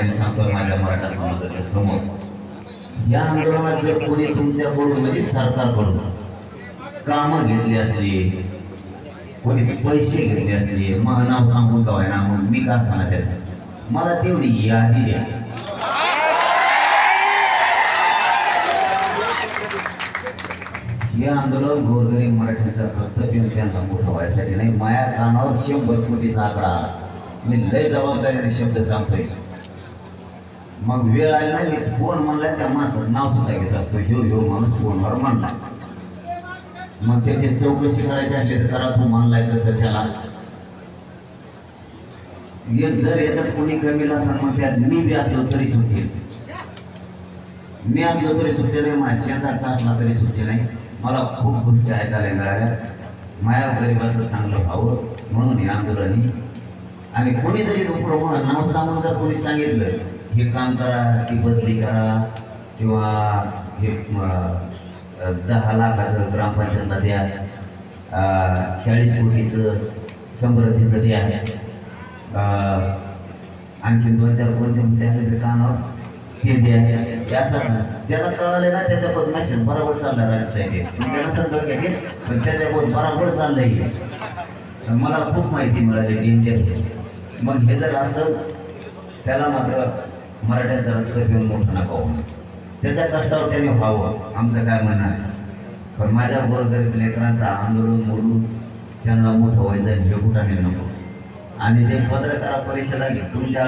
जबाबदारीने सांगतो माझ्या मराठा समाजाच्या समोर. या आंदोलनात जर कोणी तुमच्याकडून म्हणजे सरकारकडून कामं घेतली असली कोणी पैसे घेतले असले मग नाव सांगून का ना मग मी का सांगा त्याचं? मला तेवढी यादी द्या. हे आंदोलन गोरगरीब मराठ्यांचं कर्तव्य त्यांना मोठं व्हायसाठी नाही. माया कानावर शंभर कोटीचा आकडा. मी लय जबाबदारीने शब्द सांगतोय. मग वेळ आली नाही मी फोन म्हणला त्या माणसाचं नाव सुद्धा घेत असतो. ह्यो ह्यो माणूस फोनवर म्हणला. मग त्याची चौकशी करायची असली तर करा तू म्हणलाय कसं त्याला. जर याच्यात कोणी कमीला असेल मग त्यात मी बी असलो तरी सुटेल मी असलो तरी सुटले नाही माझ्या शेजारचा असला तरी सुटले नाही. मला खूप गोष्टी ऐकायला मिळाल्या. माया गरिबाचं चांगलं व्हावं म्हणून हे आंदोलनी आणि कोणी जरी प्रभू नाव सांगून जर कोणी सांगितलं हे काम करा ती बदली करा किंवा हे दहा लाखाचं ग्रामपंचायतला द्या चाळीस कोटीचं समृद्धीचं द्या. आणखी आणखीन दोन चार कोणचे मुद्दे आले तरी कानावर? हे द्या. असं ज्याला कळालं ना त्याच्या मॅशन बरोबर चाललं राजसाहेब पण त्याच्या पद बरोबर चाललंय मला खूप माहिती मिळाली डेंजर मग हे जर असं त्याला मात्र मराठ्यांचा रक्त घेऊन मोठं नका होऊ. त्याच्या कष्टावर त्याने व्हावं आमचं काय म्हणणं आहे? पण माझ्या गोरगरीब लेकरांचं आंदोलन मोडून त्यांना मोठं व्हायचं हे कुठं नको? आणि ते पत्रकार परिषदा तुमच्या